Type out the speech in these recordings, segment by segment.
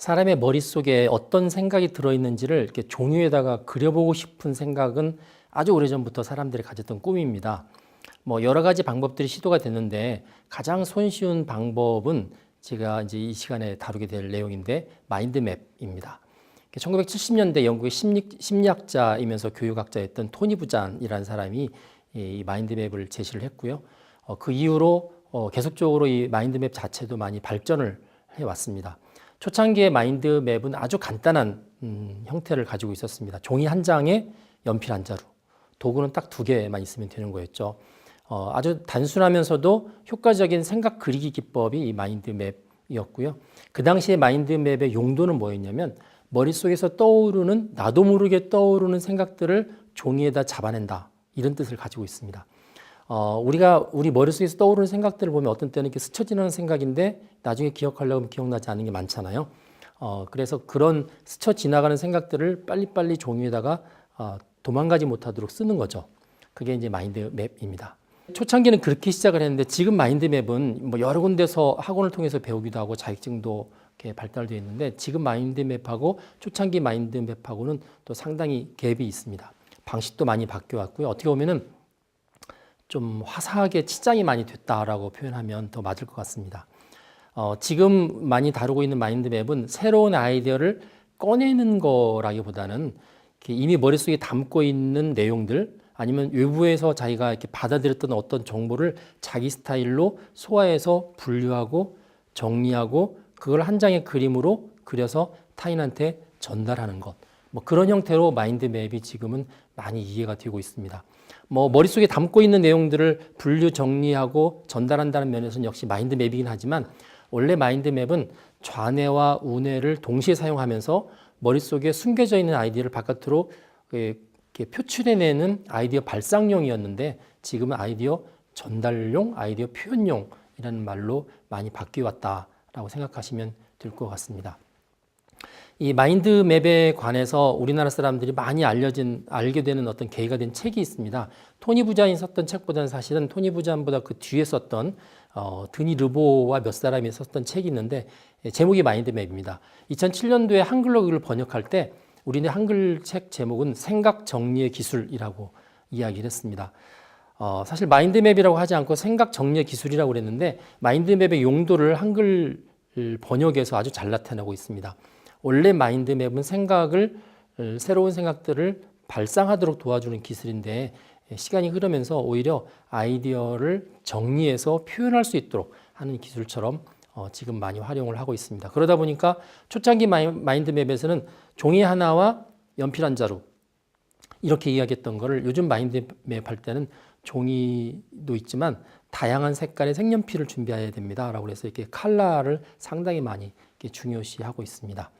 사람의 머릿속에 어떤 생각이 들어있는지를 이렇게 종이에다가 그려보고 싶은 생각은 아주 오래전부터 사람들이 가졌던 꿈입니다. 뭐 여러 가지 방법들이 시도가 됐는데 가장 손쉬운 방법은 제가 이제 이 시간에 다루게 될 내용인데 마인드맵입니다. 1970년대 영국의 심리, 심리학자이면서 교육학자였던 토니 부잔이라는 사람이 이 마인드맵을 제시를 했고요. 어, 그 이후로 어, 계속적으로 이 마인드맵 자체도 많이 발전을 해왔습니다. 초창기의 마인드맵은 아주 간단한 음, 형태를 가지고 있었습니다. 종이 한 장에 연필 한 자루, 도구는 딱 두 개만 있으면 되는 거였죠. 어, 아주 단순하면서도 효과적인 생각 그리기 기법이 이 마인드맵이었고요. 그 당시에 마인드맵의 용도는 뭐였냐면 머릿속에서 떠오르는 나도 모르게 떠오르는 생각들을 종이에다 잡아낸다. 이런 뜻을 가지고 있습니다. 어, 우리가 우리 머릿속에서 떠오르는 생각들을 보면 어떤 때는 이렇게 스쳐 지나는 생각인데 나중에 기억하려고 하면 기억나지 않는 게 많잖아요. 어, 그래서 그런 스쳐 지나가는 생각들을 빨리빨리 종이에다가 어, 도망가지 못하도록 쓰는 거죠. 그게 이제 마인드맵입니다. 초창기는 그렇게 시작을 했는데 지금 마인드맵은 뭐 여러 군데서 학원을 통해서 배우기도 하고 자격증도 이렇게 발달되어 있는데 지금 마인드맵하고 초창기 마인드맵하고는 또 상당히 갭이 있습니다. 방식도 많이 바뀌어 왔고요. 어떻게 보면은 좀 화사하게 치장이 많이 됐다라고 표현하면 더 맞을 것 같습니다. 어, 지금 많이 다루고 있는 마인드맵은 새로운 아이디어를 꺼내는 거라기보다는 이미 머릿속에 담고 있는 내용들 아니면 외부에서 자기가 이렇게 받아들였던 어떤 정보를 자기 스타일로 소화해서 분류하고 정리하고 그걸 한 장의 그림으로 그려서 타인한테 전달하는 것. 뭐 그런 형태로 마인드맵이 지금은 많이 이해가 되고 있습니다. 뭐 머릿속에 담고 있는 내용들을 분류 정리하고 전달한다는 면에서는 역시 마인드맵이긴 하지만 원래 마인드맵은 좌뇌와 우뇌를 동시에 사용하면서 머릿속에 숨겨져 있는 아이디어를 바깥으로 이렇게 표출해내는 아이디어 발상용이었는데 지금은 아이디어 전달용, 아이디어 표현용이라는 말로 많이 바뀌어 왔다라고 생각하시면 될 것 같습니다. 이 마인드맵에 관해서 우리나라 사람들이 많이 알려진 알게 되는 어떤 계기가 된 책이 있습니다. 토니 부자인 썼던 책보다는 사실은 토니 부자보다 그 뒤에 썼던 어, 드니 르보와 몇 사람이 썼던 책이 있는데 예, 제목이 마인드맵입니다. 2007년도에 한글로 그걸 번역할 때 우리는 한글 책 제목은 생각 정리의 기술이라고 이야기를 했습니다. 어, 사실 마인드맵이라고 하지 않고 생각 정리의 기술이라고 그랬는데 마인드맵의 용도를 한글 번역에서 아주 잘 나타내고 있습니다. 원래 마인드맵은 생각을 새로운 생각들을 발상하도록 도와주는 기술인데 시간이 흐르면서 오히려 아이디어를 정리해서 표현할 수 있도록 하는 기술처럼 어, 지금 많이 활용을 하고 있습니다. 그러다 보니까 초창기 마인드맵에서는 종이 하나와 연필 한 자루 이렇게 이야기했던 거를 요즘 마인드맵 할 때는 종이도 있지만 다양한 색깔의 색연필을 준비해야 됩니다 라고 해서 이렇게 칼라를 상당히 많이 중요시하고 있습니다.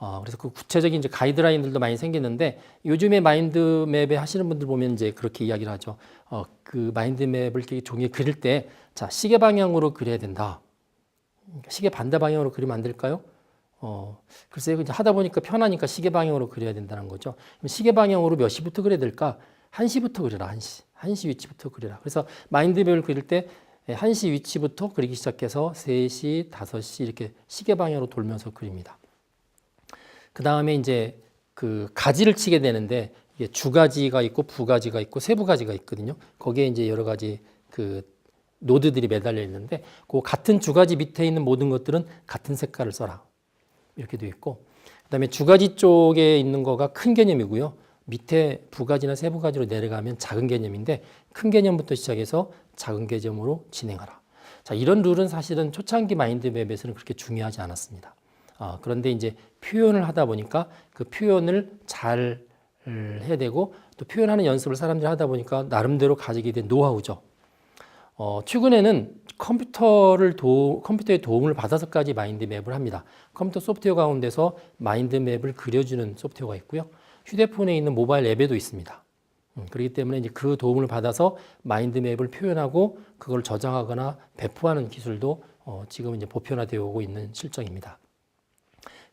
어, 그래서 그 구체적인 이제 가이드라인들도 많이 생기는데 요즘에 마인드맵에 하시는 분들 보면 이제 그렇게 이야기를 하죠. 어, 그 마인드맵을 이렇게 종이에 그릴 때, 자, 시계 방향으로 그려야 된다. 그러니까 시계 반대 방향으로 그리면 안 될까요? 어, 글쎄요. 이제 하다 보니까 편하니까 시계 방향으로 그려야 된다는 거죠. 시계 방향으로 몇 시부터 그려야 될까? 1시부터 그려라, 1시. 1시 위치부터 그려라. 그래서 마인드맵을 그릴 때 1시 위치부터 그리기 시작해서 3시, 5시 이렇게 시계 방향으로 돌면서 그립니다. 그 다음에 이제 그 가지를 치게 되는데 주가지가 있고 부가지가 있고 세부가지가 있거든요. 거기에 이제 여러 가지 그 노드들이 매달려 있는데 그 같은 주가지 밑에 있는 모든 것들은 같은 색깔을 써라. 이렇게 되어 있고 그다음에 주가지 쪽에 있는 거가 큰 개념이고요. 밑에 부가지나 세부가지로 내려가면 작은 개념인데 큰 개념부터 시작해서 작은 개념으로 진행하라. 자, 이런 룰은 사실은 초창기 마인드맵에서는 그렇게 중요하지 않았습니다. 어, 그런데 이제 표현을 하다 보니까 그 표현을 잘 해야 되고 또 표현하는 연습을 사람들이 하다 보니까 나름대로 가지게 된 노하우죠. 어, 최근에는 컴퓨터를 도, 컴퓨터의 도움을 받아서까지 마인드 맵을 합니다. 컴퓨터 소프트웨어 가운데서 마인드 맵을 그려주는 소프트웨어가 있고요. 휴대폰에 있는 모바일 앱에도 있습니다. 음, 그렇기 때문에 이제 그 도움을 받아서 마인드 맵을 표현하고 그걸 저장하거나 배포하는 기술도 어, 지금 이제 보편화되어 오고 있는 실정입니다.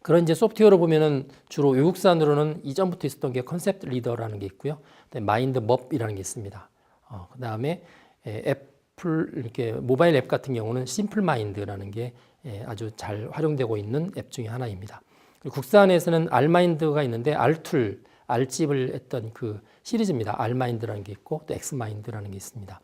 그런 이제 소프트웨어로 보면은 주로 외국산으로는 이전부터 있었던 게 컨셉트 리더라는 게 있고요. 마인드 머이라는 게 있습니다. 어, 그 다음에 앱풀 이렇게 모바일 앱 같은 경우는 심플 마인드라는 게 예, 아주 잘 활용되고 있는 앱 중에 하나입니다. 국산에서는 알마인드가 있는데 알툴 알집을 했던 그 시리즈입니다. 알마인드라는 게 있고 또 엑스마인드라는 게 있습니다.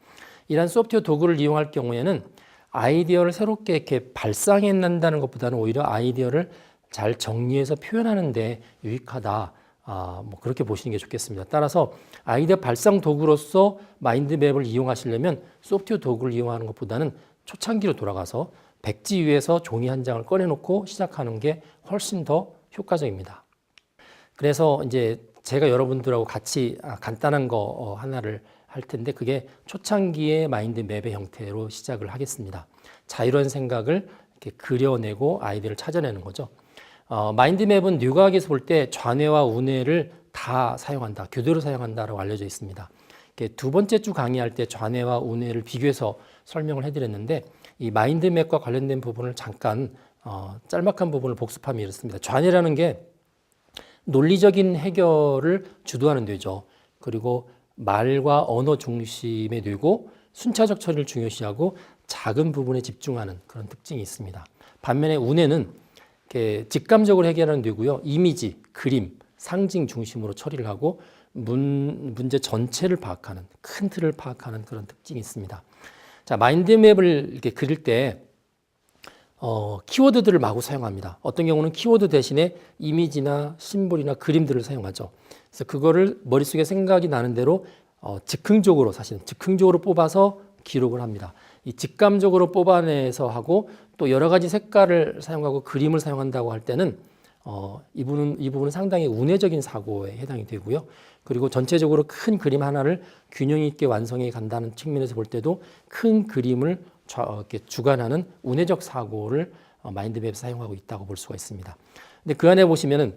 이러한 소프트웨어 도구를 이용할 경우에는 아이디어를 새롭게 이렇게 발상해 낸다는 것보다는 오히려 아이디어를 잘 정리해서 표현하는데 유익하다. 아, 뭐 그렇게 보시는 게 좋겠습니다. 따라서 아이디어 발상 도구로서 마인드맵을 이용하시려면 소프트웨어 도구를 이용하는 것보다는 초창기로 돌아가서 백지 위에서 종이 한 장을 꺼내놓고 시작하는 게 훨씬 더 효과적입니다. 그래서 이제 제가 여러분들하고 같이 아, 간단한 거 어, 하나를 할 텐데 그게 초창기의 마인드맵의 형태로 시작을 하겠습니다. 자유로운 생각을 이렇게 그려내고 아이디어를 찾아내는 거죠. 어, 마인드맵은 뉴과학에서 볼 때 좌뇌와 우뇌를 다 사용한다, 교대로 사용한다라고 알려져 있습니다. 두 번째 주 강의할 때 좌뇌와 우뇌를 비교해서 설명을 해드렸는데 이 마인드맵과 관련된 부분을 잠깐 어, 짤막한 부분을 복습하면 이렇습니다. 좌뇌라는 게 논리적인 해결을 주도하는 뇌죠. 그리고 말과 언어 중심의 뇌고 순차적 처리를 중요시하고 작은 부분에 집중하는 그런 특징이 있습니다. 반면에 우뇌는 직감적으로 해결하는 뇌고요. 이미지, 그림, 상징 중심으로 처리를 하고 문, 문제 전체를 파악하는 큰 틀을 파악하는 그런 특징이 있습니다. 자, 마인드맵을 이렇게 그릴 때 어, 키워드들을 마구 사용합니다. 어떤 경우는 키워드 대신에 이미지나 심볼이나 그림들을 사용하죠. 그래서 그거를 머릿속에 생각이 나는 대로 어, 즉흥적으로 사실은 즉흥적으로 뽑아서 기록을 합니다. 이 직감적으로 뽑아내서 하고 또 여러 가지 색깔을 사용하고 그림을 사용한다고 할 때는 어, 이 부분은 이 부분은 상당히 운회적인 사고에 해당이 되고요. 그리고 전체적으로 큰 그림 하나를 균형 있게 완성해 간다는 측면에서 볼 때도 큰 그림을 좌- 어, 이렇게 주관하는 운회적 사고를 어, 마인드맵에 사용하고 있다고 볼 수가 있습니다. 근데 그 안에 보시면은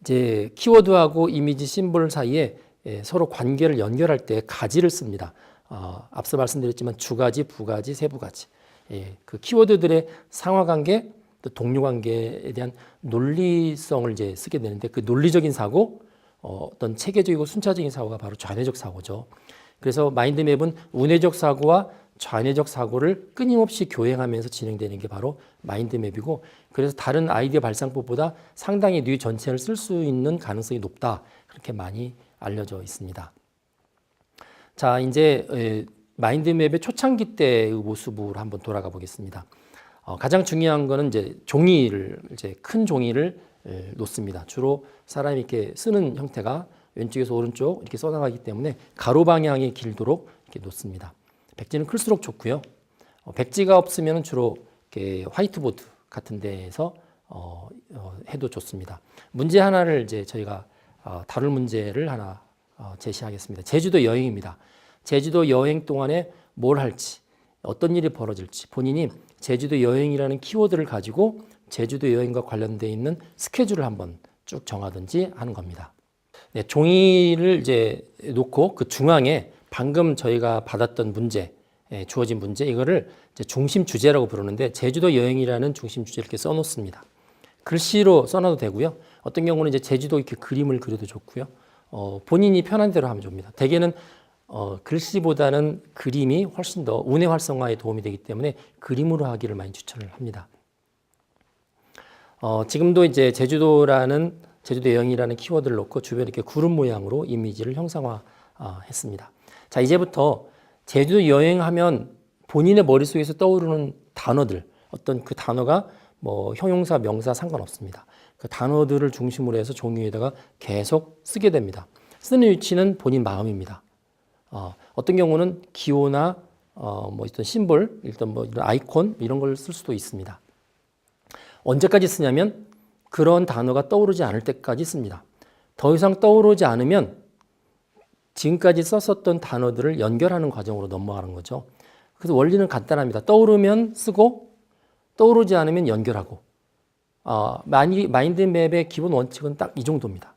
이제 키워드하고 이미지 심볼 사이에 예, 서로 관계를 연결할 때 가지를 씁니다. 어, 앞서 말씀드렸지만 주가지, 부가지, 세부가지. 예, 그 키워드들의 상하관계, 또 동료관계에 대한 논리성을 이제 쓰게 되는데 그 논리적인 사고, 어, 어떤 체계적이고 순차적인 사고가 바로 좌뇌적 사고죠. 그래서 마인드맵은 운회적 사고와 좌뇌적 사고를 끊임없이 교행하면서 진행되는 게 바로 마인드맵이고 그래서 다른 아이디어 발상법보다 상당히 뇌 전체를 쓸 수 있는 가능성이 높다 그렇게 많이 알려져 있습니다. 자 이제 에, 마인드맵의 초창기 때의 모습으로 한번 돌아가 보겠습니다. 어, 가장 중요한 거는 이제 종이를 이제 큰 종이를 에, 놓습니다. 주로 사람이 이렇게 쓰는 형태가 왼쪽에서 오른쪽 이렇게 써나가기 때문에 가로 방향이 길도록 이렇게 놓습니다. 백지는 클수록 좋고요. 어, 백지가 없으면 주로 이렇게 화이트보드 같은 데에서 어, 어, 해도 좋습니다. 문제 하나를 이제 저희가 어, 다룰 문제를 하나 어, 제시하겠습니다. 제주도 여행입니다. 제주도 여행 동안에 뭘 할지, 어떤 일이 벌어질지 본인이 제주도 여행이라는 키워드를 가지고 제주도 여행과 관련돼 있는 스케줄을 한번 쭉 정하든지 하는 겁니다. 네, 종이를 이제 놓고 그 중앙에 방금 저희가 받았던 문제, 예, 주어진 문제 이거를 중심 주제라고 부르는데 제주도 여행이라는 중심 주제를 이렇게 써놓습니다. 글씨로 써놔도 되고요. 어떤 경우는 이제 제주도 이렇게 그림을 그려도 좋고요. 어, 본인이 편한 대로 하면 좋습니다. 대개는 어, 글씨보다는 그림이 훨씬 더 운의 활성화에 도움이 되기 때문에 그림으로 하기를 많이 추천을 합니다. 어, 지금도 이제 제주도라는 제주도 여행이라는 키워드를 놓고 주변에 이렇게 구름 모양으로 이미지를 형상화했습니다. 자, 이제부터 제주도 여행하면 본인의 머릿속에서 떠오르는 단어들, 어떤 그 단어가 뭐 형용사, 명사 상관없습니다. 그 단어들을 중심으로 해서 종이 위에다가 계속 쓰게 됩니다. 쓰는 위치는 본인 마음입니다. 어, 어떤 경우는 기호나 어, 뭐 어떤 심볼, 일단 뭐 이런 아이콘 이런 걸 쓸 수도 있습니다. 언제까지 쓰냐면 그런 단어가 떠오르지 않을 때까지 씁니다. 더 이상 떠오르지 않으면 지금까지 썼었던 단어들을 연결하는 과정으로 넘어가는 거죠. 그래서 원리는 간단합니다. 떠오르면 쓰고 떠오르지 않으면 연결하고 어, 마인드맵의 기본 원칙은 딱 이 정도입니다.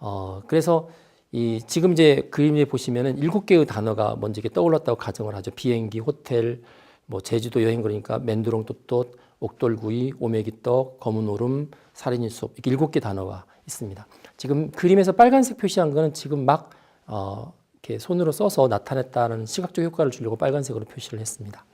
어, 그래서 이 지금 이제 그림에 보시면은 일곱 개의 단어가 먼저 이렇게 떠올랐다고 가정을 하죠. 비행기, 호텔, 뭐 제주도 여행 그러니까 맨두롱 또또 옥돌구이, 오메기떡, 검은 오름, 살인일수 이렇게 일곱 개 단어가 있습니다. 지금 그림에서 빨간색 표시한 거는 지금 막 어, 이렇게 손으로 써서 나타냈다는 시각적 효과를 주려고 빨간색으로 표시를 했습니다.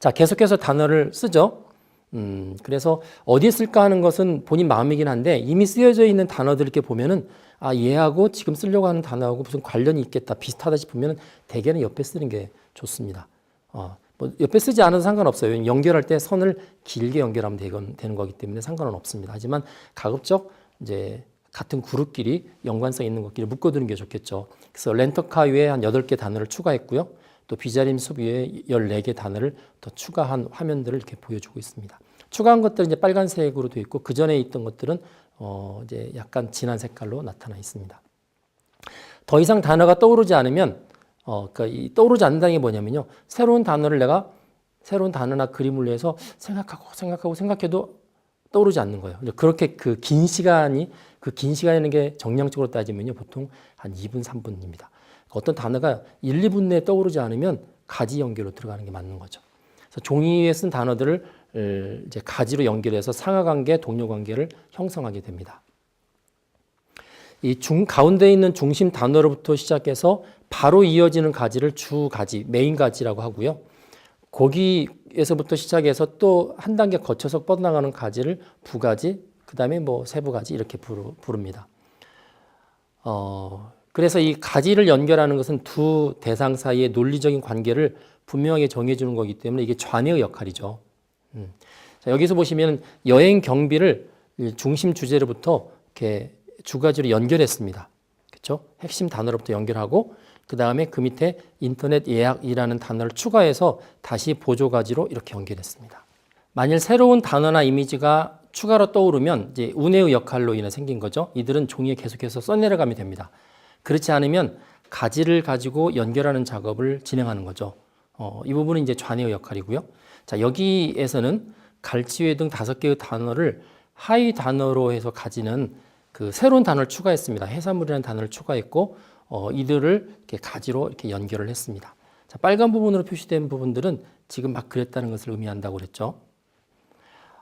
자, 계속해서 단어를 쓰죠. 음, 그래서 어디에 쓸까 하는 것은 본인 마음이긴 한데 이미 쓰여져 있는 단어들 이렇게 보면은 아, 얘하고 지금 쓰려고 하는 단어하고 무슨 관련이 있겠다, 비슷하다 싶으면 대개는 옆에 쓰는 게 좋습니다. 어, 뭐 옆에 쓰지 않아도 상관없어요. 연결할 때 선을 길게 연결하면 되는 거기 때문에 상관은 없습니다. 하지만 가급적 이제 같은 그룹끼리 연관성 있는 것끼리 묶어두는 게 좋겠죠. 그래서 렌터카 위에 한 8개 단어를 추가했고요. 또 비자림 숲 위에 14개 단어를 더 추가한 화면들을 이렇게 보여주고 있습니다. 추가한 것들은 이제 빨간색으로 되어 있고 그 전에 있던 것들은 어 이제 약간 진한 색깔로 나타나 있습니다. 더 이상 단어가 떠오르지 않으면 어 그러니까 이 떠오르지 않는다는 게 뭐냐면요. 새로운 단어를 내가 새로운 단어나 그림을 위해서 생각하고 생각하고 생각해도 떠오르지 않는 거예요. 그렇게 그 긴 시간이 그 긴 시간이라는 게 정량적으로 따지면요. 보통 한 2분, 3분입니다. 어떤 단어가 1, 2분 내에 떠오르지 않으면 가지 연결로 들어가는 게 맞는 거죠. 그래서 종이 위에 쓴 단어들을 에, 이제 가지로 연결해서 상하 관계, 동료 관계를 형성하게 됩니다. 이 중 가운데 있는 중심 단어로부터 시작해서 바로 이어지는 가지를 주 가지, 메인 가지라고 하고요. 거기에서부터 시작해서 또 한 단계 거쳐서 뻗어나가는 가지를 부가지, 그 다음에 뭐 세부가지 이렇게 부릅니다. 어, 그래서 이 가지를 연결하는 것은 두 대상 사이의 논리적인 관계를 분명하게 정해주는 거기 때문에 이게 좌뇌의 역할이죠. 음. 자, 여기서 보시면 여행 경비를 중심 주제로부터 이렇게 주 가지로 연결했습니다. 그렇죠? 핵심 단어로부터 연결하고 그 다음에 그 밑에 인터넷 예약이라는 단어를 추가해서 다시 보조 가지로 이렇게 연결했습니다. 만일 새로운 단어나 이미지가 추가로 떠오르면 이제 운해의 역할로 인해 생긴 거죠. 이들은 종이에 계속해서 써내려가면 됩니다. 그렇지 않으면 가지를 가지고 연결하는 작업을 진행하는 거죠. 어, 이 부분은 이제 좌뇌의 역할이고요. 자, 여기에서는 갈치회 등 다섯 개의 단어를 하위 단어로 해서 가지는 그 새로운 단어를 추가했습니다. 해산물이라는 단어를 추가했고 어, 이들을 이렇게 가지로 이렇게 연결을 했습니다. 자, 빨간 부분으로 표시된 부분들은 지금 막 그랬다는 것을 의미한다고 그랬죠.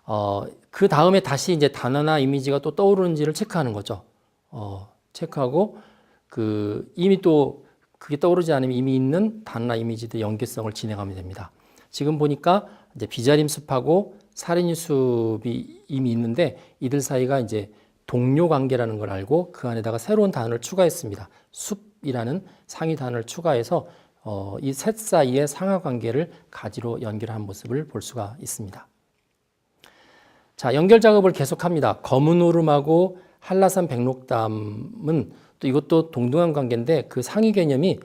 어, 그 다음에 다시 이제 단어나 이미지가 또 떠오르는지를 체크하는 거죠. 어, 체크하고 그 이미 또 그게 떠오르지 않으면 이미 있는 단어나 이미지들 연계성을 진행하면 됩니다. 지금 보니까 이제 비자림 숲하고 사리니 숲이 이미 있는데 이들 사이가 이제 동료 관계라는 걸 알고 그 안에다가 새로운 단어를 추가했습니다. 숲이라는 상위 단어를 추가해서 어, 이 셋 사이의 상하 관계를 가지로 연결한 모습을 볼 수가 있습니다. 자, 연결 작업을 계속합니다. 검은 오름하고 한라산 백록담은 또 이것도 동등한 관계인데 그 상위 개념이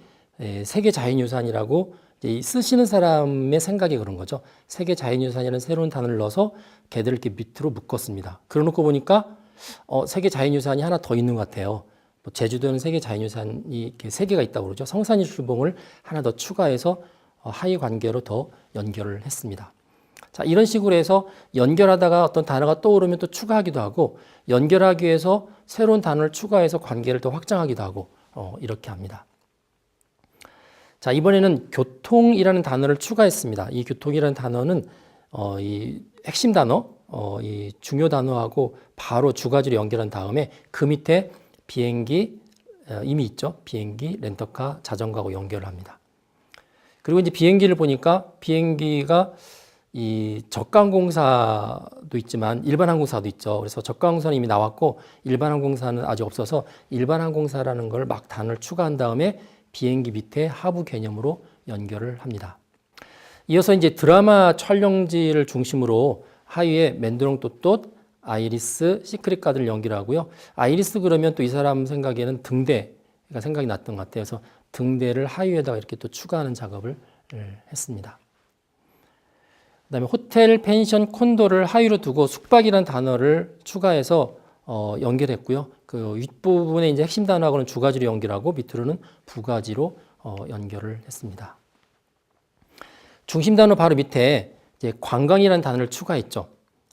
세계 자연유산이라고 쓰시는 사람의 생각이 그런 거죠. 세계 자연유산이라는 새로운 단어를 넣어서 걔들을 이렇게 밑으로 묶었습니다. 그러놓고 보니까 어, 세계 자연유산이 하나 더 있는 것 같아요. 뭐 제주도는 세계 자연유산이 이렇게 세 개가 있다고 그러죠. 성산일 출봉을 하나 더 추가해서 어, 하위 관계로 더 연결을 했습니다. 자, 이런 식으로 해서 연결하다가 어떤 단어가 떠오르면 또 추가하기도 하고 연결하기 위해서 새로운 단어를 추가해서 관계를 더 확장하기도 하고 어, 이렇게 합니다. 자, 이번에는 교통이라는 단어를 추가했습니다. 이 교통이라는 단어는 어, 이 핵심 단어, 어, 이 중요 단어하고 바로 주 가지로 연결한 다음에 그 밑에 비행기 어, 이미 있죠. 비행기, 렌터카, 자전거하고 연결을 합니다. 그리고 이제 비행기를 보니까 비행기가 이 저가항공사도 있지만 일반 항공사도 있죠. 그래서 저가항공사는 이미 나왔고 일반 항공사는 아직 없어서 일반 항공사라는 걸 막 단어를 추가한 다음에 비행기 밑에 하부 개념으로 연결을 합니다. 이어서 이제 드라마 촬영지를 중심으로 하위에 맨드롱또또 아이리스, 시크릿 가드를 연결하고요. 아이리스 그러면 또 이 사람 생각에는 등대가 생각이 났던 것 같아요. 그래서 등대를 하위에다가 이렇게 또 추가하는 작업을 했습니다. 그다음에 호텔, 펜션, 콘도를 하위로 두고 숙박이라는 단어를 추가해서 어, 연결했고요. 그 윗부분에 이제 핵심 단어하고는 주 가지로 연결하고 밑으로는 부가지로 어, 연결을 했습니다. 중심 단어 바로 밑에 이제 관광이라는 단어를 추가했죠.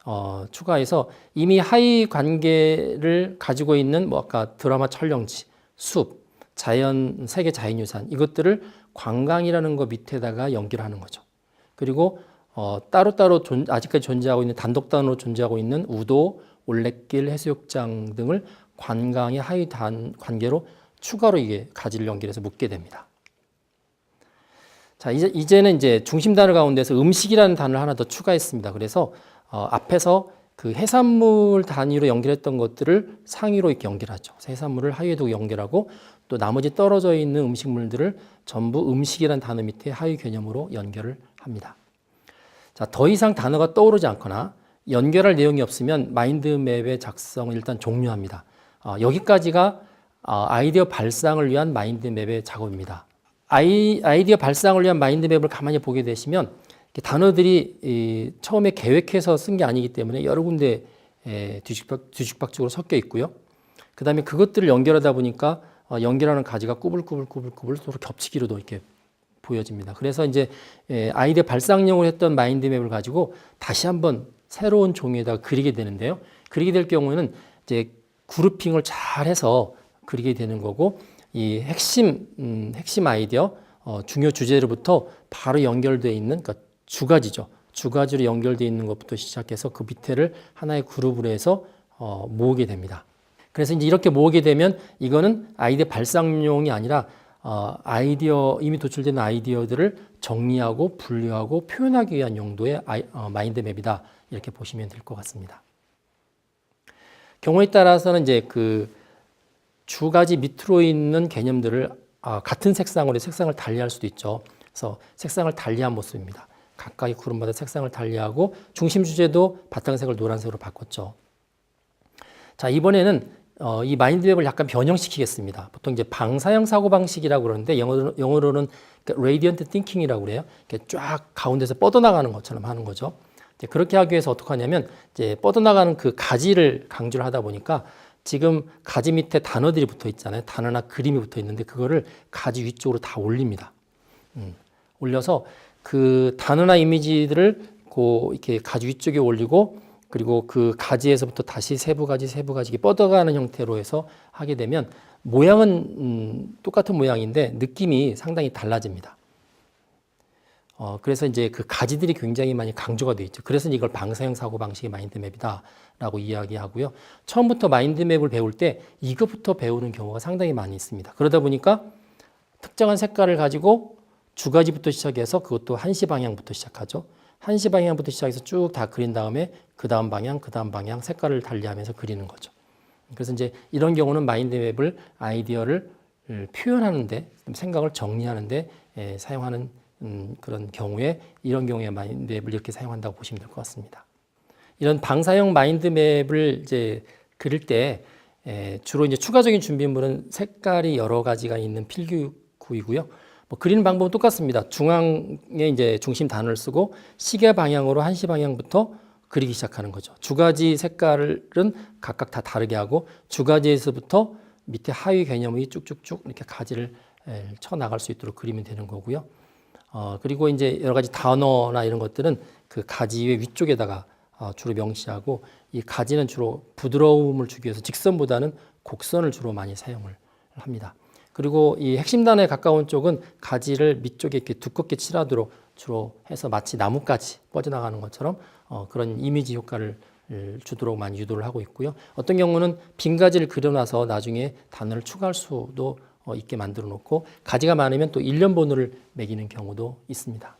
어, 추가해서 이미 하위 관계를 가지고 있는 뭐 아까 드라마 촬영지, 숲, 자연 세계 자연유산 이것들을 관광이라는 거 밑에다가 연결하는 거죠. 그리고 어, 따로따로 존, 아직까지 존재하고 있는 단독 단어로 존재하고 있는 우도, 올레길, 해수욕장 등을 관광의 하위 단 관계로 추가로 이게 가지를 연결해서 묶게 됩니다. 자, 이제, 이제는 이제 중심 단어 가운데서 음식이라는 단어를 하나 더 추가했습니다. 그래서 어, 앞에서 그 해산물 단위로 연결했던 것들을 상위로 이렇게 연결하죠. 해산물을 하위에 두고 연결하고 또 나머지 떨어져 있는 음식물들을 전부 음식이라는 단어 밑에 하위 개념으로 연결을 합니다. 자, 더 이상 단어가 떠오르지 않거나 연결할 내용이 없으면 마인드맵의 작성을 일단 종료합니다. 어, 여기까지가 어, 아이디어 발상을 위한 마인드맵의 작업입니다. 아이, 아이디어 발상을 위한 마인드맵을 가만히 보게 되시면 단어들이 이, 처음에 계획해서 쓴 게 아니기 때문에 여러 군데 에, 뒤죽박, 뒤죽박죽으로 섞여 있고요. 그 다음에 그것들을 연결하다 보니까 어, 연결하는 가지가 꾸불꾸불꾸불꾸불 서로 겹치기로도 이렇게 보여집니다. 그래서 이제 에, 아이디어 발상용으로 했던 마인드맵을 가지고 다시 한번 새로운 종이에다가 그리게 되는데요. 그리게 될 경우에는 이제 그룹핑을 잘 해서 그리게 되는 거고 이 핵심 음, 핵심 아이디어 어, 중요 주제로부터 바로 연결돼 있는 그러니까 주 가지죠. 주 가지로 연결돼 있는 것부터 시작해서 그 밑에를 하나의 그룹으로 해서 어, 모으게 됩니다. 그래서 이제 이렇게 모으게 되면 이거는 아이디어 발상용이 아니라 어, 아이디어 이미 도출된 아이디어들을 정리하고 분류하고 표현하기 위한 용도의 아이, 어, 마인드 맵이다 이렇게 보시면 될 것 같습니다. 경우에 따라서는 이제 그주 가지 밑으로 있는 개념들을 아, 같은 색상으로 색상을 달리할 수도 있죠. 그래서 색상을 달리한 모습입니다. 각각의 그룹마다 색상을 달리하고 중심 주제도 바탕색을 노란색으로 바꿨죠. 자 이번에는 어, 이 마인드맵을 약간 변형시키겠습니다. 보통 이제 방사형 사고 방식이라고 그러는데 영어로, 영어로는 radiant thinking이라고 그래요. 이렇게 쫙 가운데서 뻗어나가는 것처럼 하는 거죠. 그렇게 하기 위해서 어떻게 하냐면 이제 뻗어나가는 그 가지를 강조를 하다 보니까 지금 가지 밑에 단어들이 붙어 있잖아요. 단어나 그림이 붙어 있는데 그거를 가지 위쪽으로 다 올립니다. 음, 올려서 그 단어나 이미지들을 고 이렇게 가지 위쪽에 올리고 그리고 그 가지에서부터 다시 세부 가지 세부 가지 뻗어가는 형태로 해서 하게 되면 모양은 음, 똑같은 모양인데 느낌이 상당히 달라집니다. 어, 그래서 이제 그 가지들이 굉장히 많이 강조가 되어 있죠. 그래서 이걸 방사형 사고 방식의 마인드맵이다라고 이야기하고요. 처음부터 마인드맵을 배울 때 이것부터 배우는 경우가 상당히 많이 있습니다. 그러다 보니까 특정한 색깔을 가지고 주가지부터 시작해서 그것도 한시 방향부터 시작하죠. 한시 방향부터 시작해서 쭉 다 그린 다음에 그 다음 방향, 그 다음 방향 색깔을 달리하면서 그리는 거죠. 그래서 이제 이런 경우는 마인드맵을 아이디어를 표현하는데 생각을 정리하는데 에, 사용하는 음, 그런 경우에 이런 경우에 마인드맵을 이렇게 사용한다고 보시면 될 것 같습니다. 이런 방사형 마인드맵을 이제 그릴 때 에, 주로 이제 추가적인 준비물은 색깔이 여러 가지가 있는 필기구이고요. 뭐 그리는 방법은 똑같습니다. 중앙에 이제 중심 단어를 쓰고 시계 방향으로 한시 방향부터 그리기 시작하는 거죠. 주 가지 색깔은 각각 다 다르게 하고 주 가지에서부터 밑에 하위 개념이 쭉쭉쭉 이렇게 가지를 쳐 나갈 수 있도록 그리면 되는 거고요. 어, 그리고 이제 여러 가지 단어나 이런 것들은 그 가지의 위쪽에다가 어, 주로 명시하고 이 가지는 주로 부드러움을 주기 위해서 직선보다는 곡선을 주로 많이 사용을 합니다. 그리고 이 핵심 단어에 가까운 쪽은 가지를 밑쪽에 이렇게 두껍게 칠하도록 주로 해서 마치 나뭇가지 뻗어나가는 것처럼 어, 그런 이미지 효과를 주도록 많이 유도를 하고 있고요. 어떤 경우는 빈 가지를 그려놔서 나중에 단어를 추가할 수도 어, 있게 만들어 놓고 가지가 많으면 또 일련 번호를 매기는 경우도 있습니다.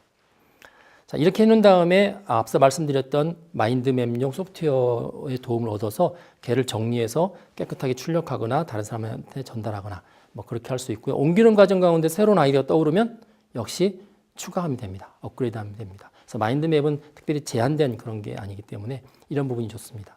자, 이렇게 해놓은 다음에 앞서 말씀드렸던 마인드맵용 소프트웨어의 도움을 얻어서 걔를 정리해서 깨끗하게 출력하거나 다른 사람한테 전달하거나 뭐 그렇게 할 수 있고요. 옮기는 과정 가운데 새로운 아이디어가 떠오르면 역시 추가하면 됩니다. 업그레이드하면 됩니다. 그래서 마인드맵은 특별히 제한된 그런 게 아니기 때문에 이런 부분이 좋습니다.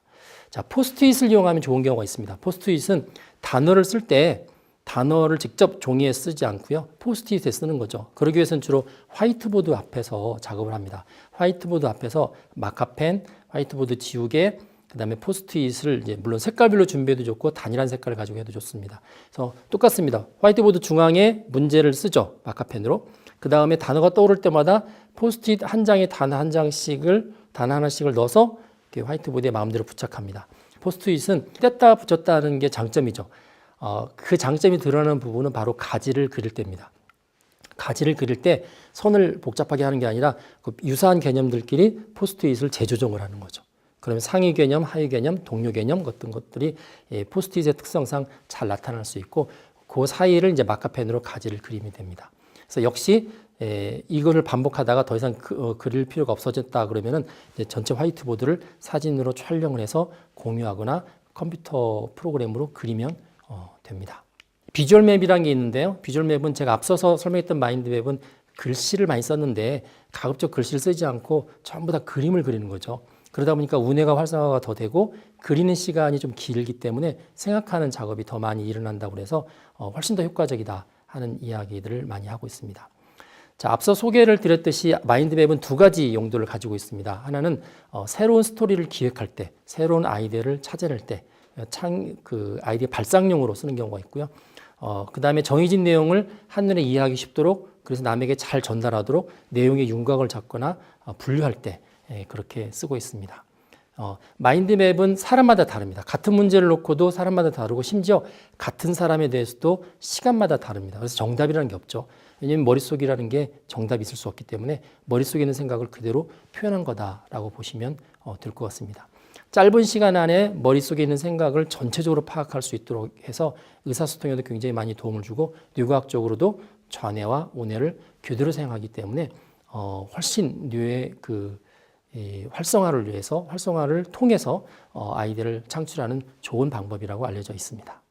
자, 포스트잇을 이용하면 좋은 경우가 있습니다. 포스트잇은 단어를 쓸 때 단어를 직접 종이에 쓰지 않고요. 포스트잇에 쓰는 거죠. 그러기 위해서는 주로 화이트보드 앞에서 작업을 합니다. 화이트보드 앞에서 마카펜, 화이트보드 지우개, 그다음에 포스트잇을 이제 물론 색깔별로 준비해도 좋고 단일한 색깔을 가지고 해도 좋습니다. 그래서 똑같습니다. 화이트보드 중앙에 문제를 쓰죠. 마카펜으로. 그 다음에 단어가 떠오를 때마다 포스트잇 한 장에 단 한 장씩을 단 하나씩을 넣어서 화이트보드에 마음대로 부착합니다. 포스트잇은 뗐다 붙였다는 게 장점이죠. 어, 그 장점이 드러나는 부분은 바로 가지를 그릴 때입니다. 가지를 그릴 때 선을 복잡하게 하는 게 아니라 그 유사한 개념들끼리 포스트잇을 재조정을 하는 거죠. 그러면 상위 개념, 하위 개념, 동료 개념 같은 것들이 포스트잇의 특성상 잘 나타날 수 있고 그 사이를 이제 마카펜으로 가지를 그리면 됩니다. 그래서 역시 에, 이거를 반복하다가 더 이상 그, 어, 그릴 필요가 없어졌다 그러면은 전체 화이트보드를 사진으로 촬영을 해서 공유하거나 컴퓨터 프로그램으로 그리면 어, 됩니다. 비주얼 맵이라는 게 있는데요. 비주얼 맵은 제가 앞서서 설명했던 마인드 맵은 글씨를 많이 썼는데 가급적 글씨를 쓰지 않고 전부 다 그림을 그리는 거죠. 그러다 보니까 운해가 활성화가 더 되고 그리는 시간이 좀 길기 때문에 생각하는 작업이 더 많이 일어난다고 해서 어, 훨씬 더 효과적이다 하는 이야기들을 많이 하고 있습니다. 자, 앞서 소개를 드렸듯이 마인드맵은 두 가지 용도를 가지고 있습니다. 하나는 어, 새로운 스토리를 기획할 때, 새로운 아이디어를 찾아낼 때, 창, 그 아이디어 발상용으로 쓰는 경우가 있고요. 어, 그 다음에 정해진 내용을 한눈에 이해하기 쉽도록 그래서 남에게 잘 전달하도록 내용의 윤곽을 잡거나 어, 분류할 때 예, 그렇게 쓰고 있습니다. 어, 마인드맵은 사람마다 다릅니다. 같은 문제를 놓고도 사람마다 다르고 심지어 같은 사람에 대해서도 시간마다 다릅니다. 그래서 정답이라는 게 없죠. 왜냐하면 머릿속이라는 게 정답이 있을 수 없기 때문에 머릿속에 있는 생각을 그대로 표현한 거다라고 보시면 어, 될 것 같습니다. 짧은 시간 안에 머릿속에 있는 생각을 전체적으로 파악할 수 있도록 해서 의사소통에도 굉장히 많이 도움을 주고 뇌과학적으로도 좌뇌와 우뇌를 교대로 사용하기 때문에 어, 훨씬 뇌의 그이 활성화를 위해서 활성화를 통해서 어, 아이디어를 창출하는 좋은 방법이라고 알려져 있습니다.